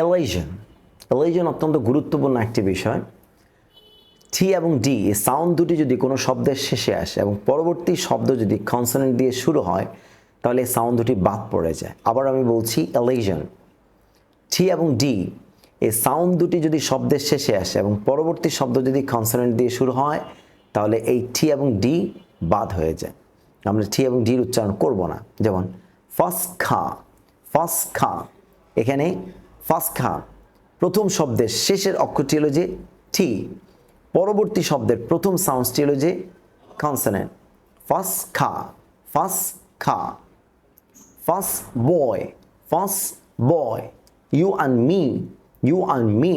এলাইজন এলাইজন অত্যন্ত গুরুত্বপূর্ণ একটি বিষয়। টি এবং ডি এই সাউন্ড দুটি যদি কোনো শব্দের শেষে আসে এবং পরবর্তী শব্দ যদি কনসোনেন্ট দিয়ে শুরু হয়, তাহলে এই সাউন্ড দুটি বাদ পড়ে যায়। আবার আমি বলছি এলাইজন টি এবং ডি এই সাউন্ড দুটি যদি শব্দের শেষে আসে এবং পরবর্তী শব্দ যদি কনসোনেন্ট দিয়ে শুরু হয়, তাহলে এই টি এবং ডি বাদ হয়ে যায়। আমরা টি এবং ডির উচ্চারণ করব না। যেমন ফার্স্ট খা ফার্স্ট খা এখানে ফাসখা, প্রথম শব্দের শেষের অক্ষরটি হল যে টি, পরবর্তী শব্দের প্রথম সাউন্ডসটি হল যে কনসনেন্ট ফাস খা ফাস খা first boy first boy you and me you and me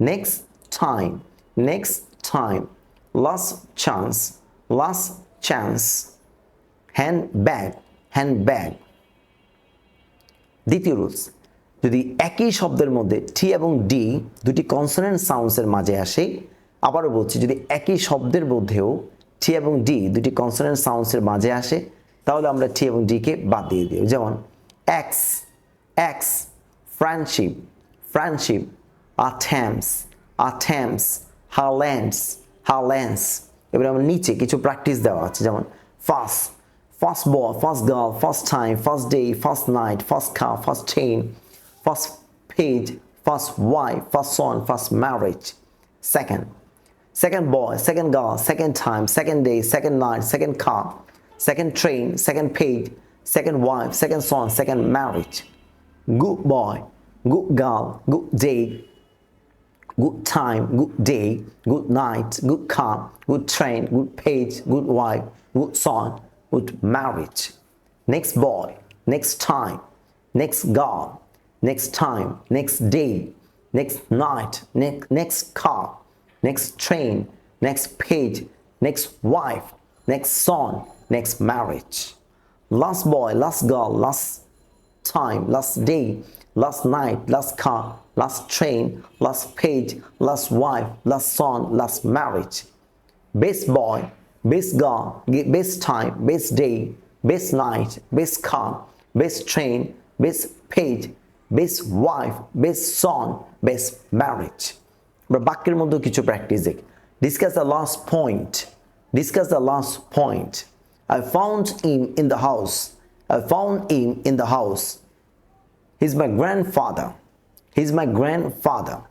next time next time last chance last chance hand bag hand bag দ্বিতীয় রুলস যদি একই শব্দের মধ্যে টি এবং ডি দুটি কনসোনেন্ট সাউন্ডসের মাঝে আসে আবারও বলছি যদি একই শব্দের মধ্যেও টি এবং ডি দুটি কনসোনেন্ট সাউন্ডসের মাঝে আসে তাহলে আমরা টি এবং ডিকে বাদ দিয়ে দিই যেমন এক্স এক্স ফ্রেন্ডশিপ ফ্রেন্ডশিপ আথ্যামস আথ্যামস হারল্যান্ডস হারল্যান্ডস এবারে আমার নিচে কিছু প্র্যাকটিস দেওয়া আছে যেমন first First ball first girl first time first day first night first car, first chain, first page, first wife, first son, first marriage. Second, second boy, second girl, second time, second day, second night, second car, second train, second page, second wife, second son, second marriage. Good boy, good girl, good day, good time, good day, good night, good car, good train, good page, good wife, good son, good marriage. Next boy, next time, next girl, next time, next day, next night, next, next car, next train, next page, next wife, next son, next marriage. Last boy, last girl, last time, last day, last night, last car, last train, last page, last wife, last son, last marriage. Best boy, best girl, best time, best day, best night, best car, best train, best page, best wife, best son, best marriage. আমরা বাক্যের মধ্যে কিছু practice দেখি discuss the last point discuss the last point I found him in the house I found him in the house He's my grandfather. He's my grandfather.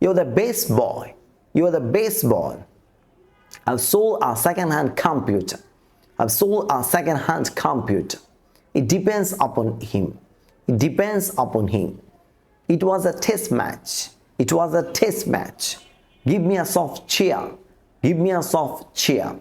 You're the best boy. You are the best boy. I've sold a second-hand computer. I've sold a second-hand computer. It depends upon him. Depends upon him. It was a test match. It was a test match. Give me a soft cheer. Give me a soft chair.